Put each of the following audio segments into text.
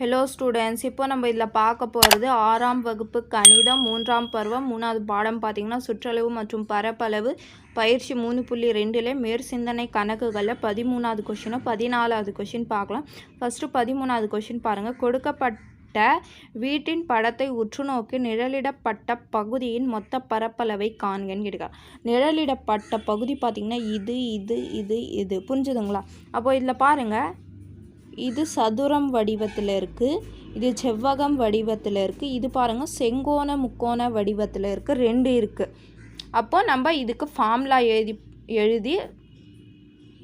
Hello students இப்போ நம்ம இதில் பார்க்க போகிறது ஆறாம் வகுப்பு கணிதம் மூன்றாம் பருவம் மூணாவது பாடம். பார்த்திங்கன்னா சுற்றளவு மற்றும் பரப்பளவு பயிற்சி மூணு புள்ளி ரெண்டில் மேற்சிந்தனை கணக்குகளில் பதிமூணாவது கொஷினும் பதினாலாவது கொஷின் பார்க்கலாம். ஃபஸ்ட்டு பதிமூணாவது கொஷின் பாருங்கள் கொடுக்கப்பட்ட வீட்டின் படத்தை உற்று நோக்கி நிழலிடப்பட்ட பகுதியின் மொத்த பரப்பளவை காண்கன்னு கேட்குறாங்க நிழலிடப்பட்ட பகுதி பார்த்திங்கன்னா இது இது இது இது. புரிஞ்சுதுங்களா? அப்போ இதில் பாருங்கள் இது சதுரம் வடிவத்தில் இருக்குது இது செவ்வகம் வடிவத்தில் இருக்குது இது பாருங்கள் செங்கோண முக்கோண வடிவத்தில் இருக்குது ரெண்டு இருக்குது அப்போது நம்ம இதுக்கு ஃபார்முலா எழுதி எழுதி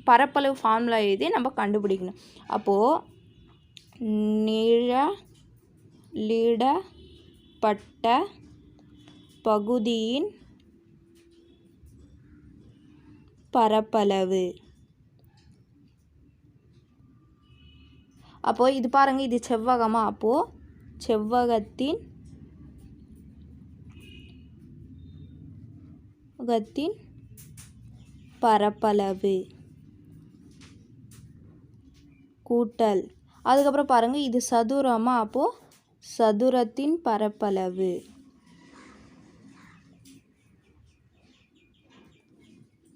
பரப்பளவு ஃபார்முலா எழுதி நம்ம கண்டுபிடிக்கணும். அப்போது நிழலிடப்பட்ட பகுதியின் பரப்பளவு. அப்போது இது பாருங்கள் இது செவ்வகமாக அப்போது செவ்வகத்தின் செவ்வகத்தின் பரப்பளவு கூட்டல். அதுக்கப்புறம் பாருங்கள் இது சதுரமாக அப்போது சதுரத்தின் பரப்பளவு.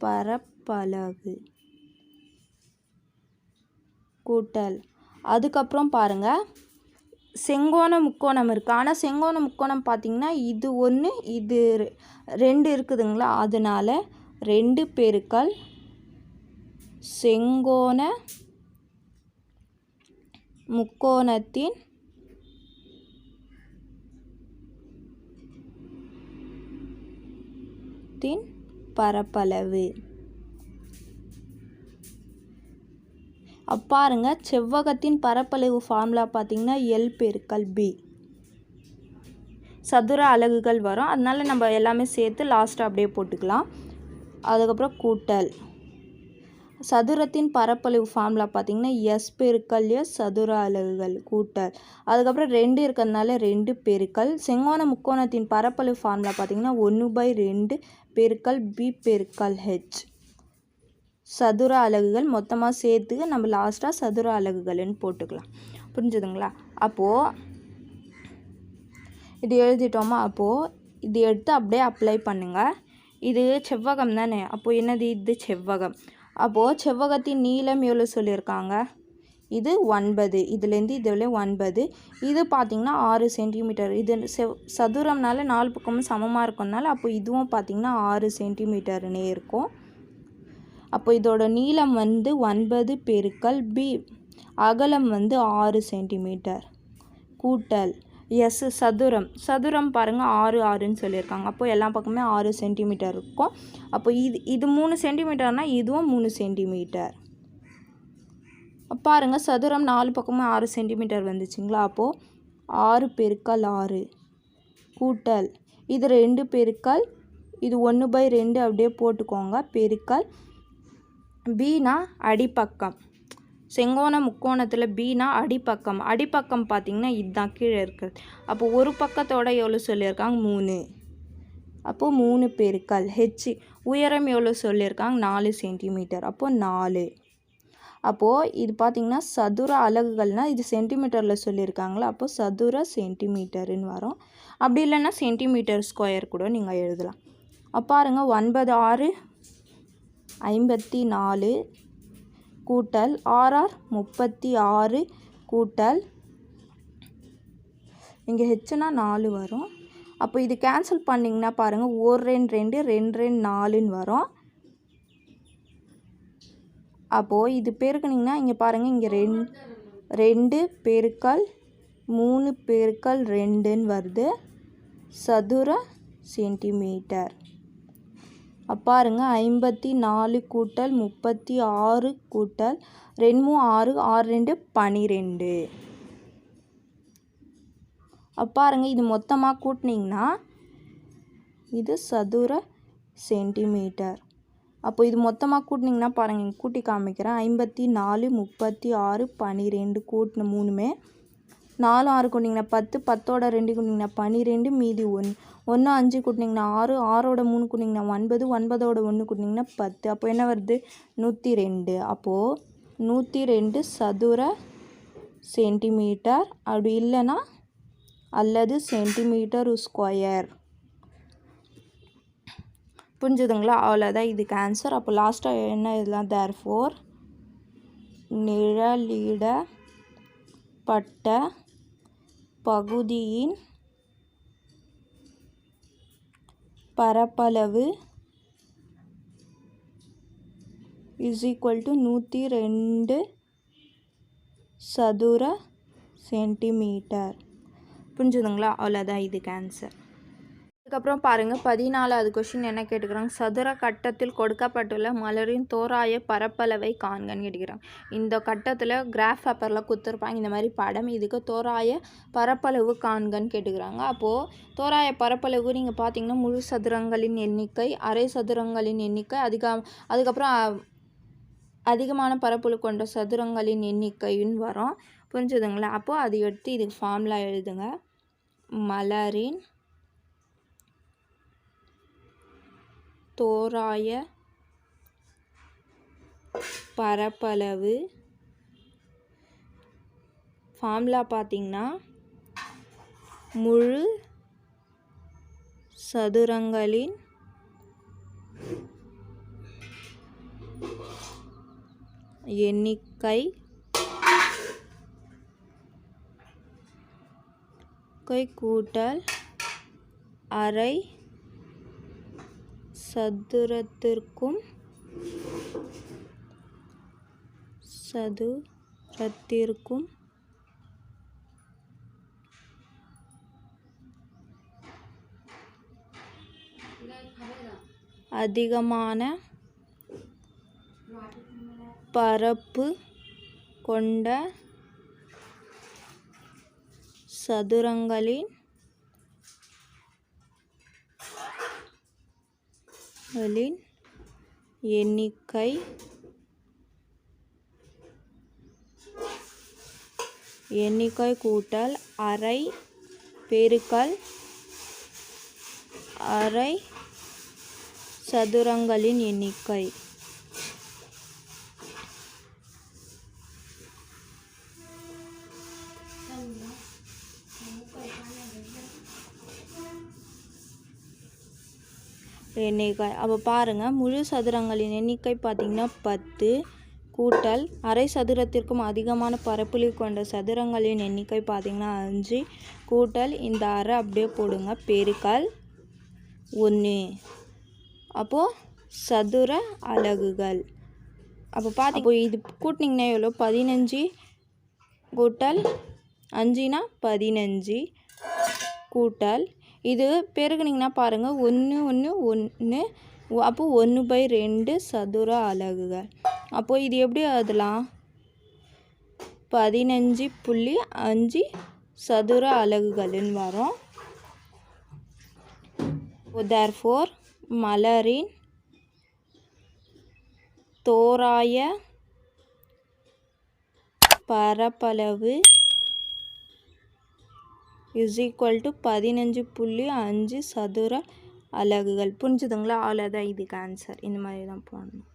பரப்பளவு கூட்டல். அதுக்கப்புறம் பாருங்கள் செங்கோண முக்கோணம் இருக்குது ஆனால் செங்கோண முக்கோணம் பார்த்திங்கன்னா இது ஒன்று இது ரெண்டு இருக்குதுங்களா? அதனால் ரெண்டு பெருக்கள் செங்கோண முக்கோணத்தின் தின் பரப்பளவு. பாருங்க செவ்வகத்தின் பரப்பளவு ஃபார்முலா பார்த்திங்கன்னா எல் பெருக்கல் பி சதுர அலகுகள் வரும். அதனால் நம்ம எல்லாமே சேர்த்து லாஸ்ட்டாக அப்படியே போட்டுக்கலாம். அதுக்கப்புறம் கூட்டல். சதுரத்தின் பரப்பளவு ஃபார்முலா பார்த்திங்கன்னா எஸ் பெருக்கல் எஸ் சதுர அலகுகள் கூட்டல். அதுக்கப்புறம் ரெண்டு இருக்கிறதுனால ரெண்டு பெருக்கல். செங்கோண முக்கோணத்தின் பரப்பளவு ஃபார்முலா பார்த்திங்கன்னா ஒன்று பை ரெண்டு பெருக்கல் பி பெருக்கல் ஹெச் சதுர அலகுகள் மொத்தமாக சேர்த்து நம்ம லாஸ்ட்டாக சதுர அலகுகள்னு போட்டுக்கலாம். புரிஞ்சுதுங்களா? அப்போது இது எழுதிட்டோமா? அப்போது இது எடுத்து அப்படியே அப்ளை பண்ணுங்கள் இது செவ்வகம் தானே? அப்போது என்னது? இது செவ்வகம். அப்போது செவ்வகத்தின் நீளம் எவ்வளோ சொல்லியிருக்காங்க? இது ஒன்பது. இதுலேருந்து இதில் ஒன்பது. இது பார்த்திங்கன்னா ஆறு சென்டிமீட்டர் இது செவ் சதுரம்னால நாலு பக்கமும் சமமாக இருக்கனால அப்போ இதுவும் பார்த்திங்கன்னா ஆறு சென்டிமீட்டர்னே இருக்கும். அப்போ இதோட நீளம் வந்து ஒன்பது பெருக்கல் பி அகலம் வந்து ஆறு சென்டிமீட்டர். கூட்டல். எஸ் சதுரம். சதுரம் பாருங்கள் ஆறு ஆறுன்னு சொல்லியிருக்காங்க. அப்போ எல்லா பக்கமே ஆறு சென்டிமீட்டர் இருக்கும். அப்போ இது இது மூணு சென்டிமீட்டர்னால் இதுவும் மூணு சென்டிமீட்டர். பாருங்கள் சதுரம் நாலு பக்கமும் ஆறு சென்டிமீட்டர் வந்துச்சுங்களா? அப்போது ஆறு பெருக்கல் ஆறு. கூட்டல். இது ரெண்டு பெருக்கல். இது ஒன்று பை ரெண்டு அப்படியே போட்டுக்கோங்க. பெருக்கல். பீனா அடிப்பக்கம். செங்கோண முக்கோணத்தில் பீனா அடிப்பக்கம். அடிப்பக்கம் பார்த்திங்கன்னா இதுதான் கீழே இருக்கிறது. அப்போ ஒரு பக்கத்தோட எவ்வளோ சொல்லியிருக்காங்க? மூணு. அப்போது மூணு பெருக்கல். ஹெச் உயரம் எவ்வளோ சொல்லியிருக்காங்க? நாலு சென்டிமீட்டர் அப்போது நாலு. அப்போது இது பார்த்திங்கன்னா சதுர அலகுகள்னால் இது சென்டிமீட்டரில் சொல்லியிருக்காங்களா அப்போது சதுர சென்டிமீட்டருன்னு வரும். அப்படி இல்லைன்னா சென்டிமீட்டர் ஸ்கொயர் கூட நீங்கள் எழுதலாம். பாருங்கள் ஒன்பது ஆறு ஐம்பத்தி நாலு கூட்டல் ஆர்ஆர் முப்பத்தி ஆறு கூட்டல் இங்கே ஹெச்னா நாலு வரும். அப்போ இது கேன்சல் பண்ணிங்கன்னா பாருங்கள் ஒரு ரெண்டு ரெண்டு ரெண்டு ரெண்டு நாலுன்னு வரும். அப்போது இது பெருக்குனிங்கன்னா இங்கே பாருங்கள் இங்கே ரெண் ரெண்டு பெருக்கல் மூணு பெருக்கல் ரெண்டுன்னு வருது. சதுர சென்டிமீட்டர் பாருங்க ஐம்பத்தி நாலு கூட்டல் முப்பத்தி ஆறு கூட்டல் ரெண்டு ஆறு ஆறு ரெண்டு பனிரெண்டு. பாருங்க இது மொத்தமாக கூட்டினீங்கன்னா இது சதுர சென்டிமீட்டர். அப்போ இது மொத்தமாக கூட்டினீங்கன்னா பாருங்கள் கூட்டி காமிக்கிறேன் ஐம்பத்தி நாலு முப்பத்தி ஆறு பனிரெண்டு கூட்டின மூணுமே நாலு ஆறு கூட்டிங்கன்னா பத்து பத்தோட ரெண்டு கூட்டிங்கன்னா பன்னிரெண்டு மீதி ஒன்று ஒன்று அஞ்சு கூட்டினீங்கன்னா ஆறு ஆறோட மூணு கூட்டினீங்கன்னா ஒன்பது ஒன்பதோட ஒன்று கூட்டினீங்கன்னா பத்து. அப்போ என்ன வருது? நூற்றி ரெண்டு அப்போது நூற்றி ரெண்டு சதுர சென்டிமீட்டர் அப்படி இல்லைன்னா அல்லது சென்டிமீட்டர் ஸ்கொயர். புரிஞ்சுதுங்களா? அவ்வளோதான் இதுக்கு ஆன்சர் அப்போ லாஸ்ட்டாக என்ன இதெல்லாம் தேர் ஃபோர் நிழலிடப்பட்ட பகுதியின் பரப்பளவு இஸ் ஈக்குவல் டு நூற்றி ரெண்டு சதுர சென்டிமீட்டர் புரிஞ்சுதுங்களா? அவ்வளோதான் இதுக்கு ஆன்சர் அதுக்கப்புறம் பாருங்கள் பதினாலாவது கொஷின் என்ன கேட்டுக்கிறாங்க? சதுர கட்டத்தில் கொடுக்கப்பட்டுள்ள மலரின் தோராய பரப்பளவை காண்கன்னு கேட்டுக்கிறாங்க. இந்த கட்டத்தில் கிராஃப் பேப்பரில் கொடுத்துருப்பாங்க இந்த மாதிரி படம் இதுக்கு தோராய பரப்பளவு காண்கன்னு கேட்டுக்கிறாங்க. அப்போது தோராய பரப்பளவு நீங்கள் பார்த்தீங்கன்னா முழு சதுரங்களின் எண்ணிக்கை அரை சதுரங்களின் எண்ணிக்கை அதிக அதுக்கப்புறம் அதிகமான பரப்பளவு கொண்ட சதுரங்களின் எண்ணிக்கைன்னு வரும். புரிஞ்சுதுங்களா? அப்போது அதை எடுத்து இதுக்கு ஃபார்முலா எழுதுங்க. மலரின் தோராய பரப்பளவு. ஃபார்முலா பார்த்திங்கன்னா முழு சதுரங்களின் எண்ணிக்கை. கை கூட்டல் அரை சதுரத்திற்கும் சதுரத்திற்கும் அதிகமான பரப்பு கொண்ட சதுரங்களின் களின் எண்ணிக்கை. எண்ணிக்கை கூட்டல் அரை பெருக்கல் அரை சதுரங்களின் எண்ணிக்கை. எண்ணிக்கை அப்போ பாருங்கள் முழு சதுரங்களின் எண்ணிக்கை பார்த்திங்கன்னா பத்து. கூட்டல் அரை சதுரத்திற்கும் அதிகமான பரப்புளி கொண்ட சதுரங்களின் எண்ணிக்கை பார்த்திங்கன்னா அஞ்சு. கூட்டல் இந்த அரை அப்படியே போடுங்க பெருக்கல் ஒன்று அப்போது சதுர அலகுகள். அப்போ பார்த்து இது கூட்டினீங்கன்னா எவ்வளோ பதினஞ்சு. கூட்டல் அஞ்சுனா பதினஞ்சு. கூட்டல் இது பெருகுனிங்கன்னா பாருங்கள் ஒன்று ஒன்று ஒன்று அப்போது ஒன்று பை ரெண்டு சதுர அலகுகள். அப்போது இது எப்படி எழுதலாம் பதினஞ்சு புள்ளி அஞ்சு சதுர அலகுகள்னு வரும். தேர்ஃபோர் மலரின் தோராய பரப்பளவு இஸ் ஈக்குவல் டு பதினஞ்சு புள்ளி அஞ்சு சதுர அலகுகள். புரிஞ்சுதுங்களா? அவ்வளோதான் இதுக்கு ஆன்சர் இந்த மாதிரி தான் போடணும்.